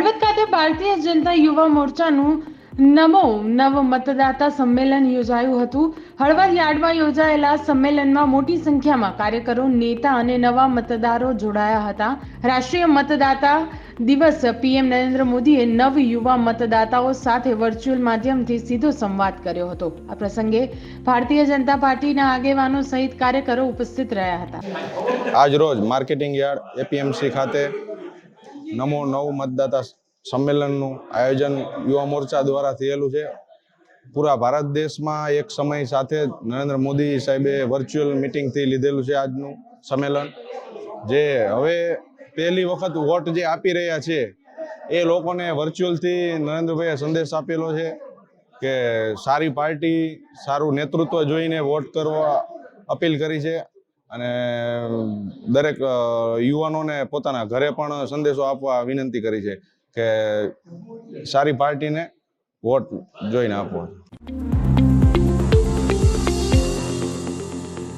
ખાતે ભારતીય જનતા યુવા મોરચાનું નમો નવ મતદાતા સંમેલન યોજાયું હતું. હળવદ યાર્ડમાં યોજાયેલા સંમેલનમાં મોટી સંખ્યામાં કાર્યકરો, નેતા અને નવા મતદારો જોડાયા હતા. રાષ્ટ્રીય મતદાતા દિવસ પીએમ નરેન્દ્ર મોદીએ નવ યુવા મતદાતાઓ સાથે વર્ચ્યુઅલ માધ્યમથી સીધો સંવાદ કર્યો હતો. આ પ્રસંગે ભારતીય જનતા પાર્ટીના આગેવાનો સહિત કાર્યકરો ઉપસ્થિત રહ્યા હતા. આજ રોજ માર્કેટિંગ યાર્ડ, એપીએમસી ખાતે નમો નવ મતદાતા સંમેલનનું આયોજન યુવા મોરચા દ્વારા થયેલું છે. પૂરા ભારત દેશમાં એક સમય સાથે નરેન્દ્ર મોદી સાહેબે વર્ચ્યુઅલ મિટિંગથી લીધેલું છે આજનું સંમેલન. જે હવે પહેલી વખત વોટ જે આપી રહ્યા છે, એ લોકોને વર્ચ્યુઅલથી નરેન્દ્રભાઈએ સંદેશ આપેલો છે કે સારી પાર્ટી, સારું નેતૃત્વ જોઈને વોટ કરવા અપીલ કરી છે. અને દરેક યુવાનોને પોતાના ઘરે પણ સંદેશો આપવા વિનંતી કરી છે કે સારી પાર્ટીને વોટ જોઈને આપવો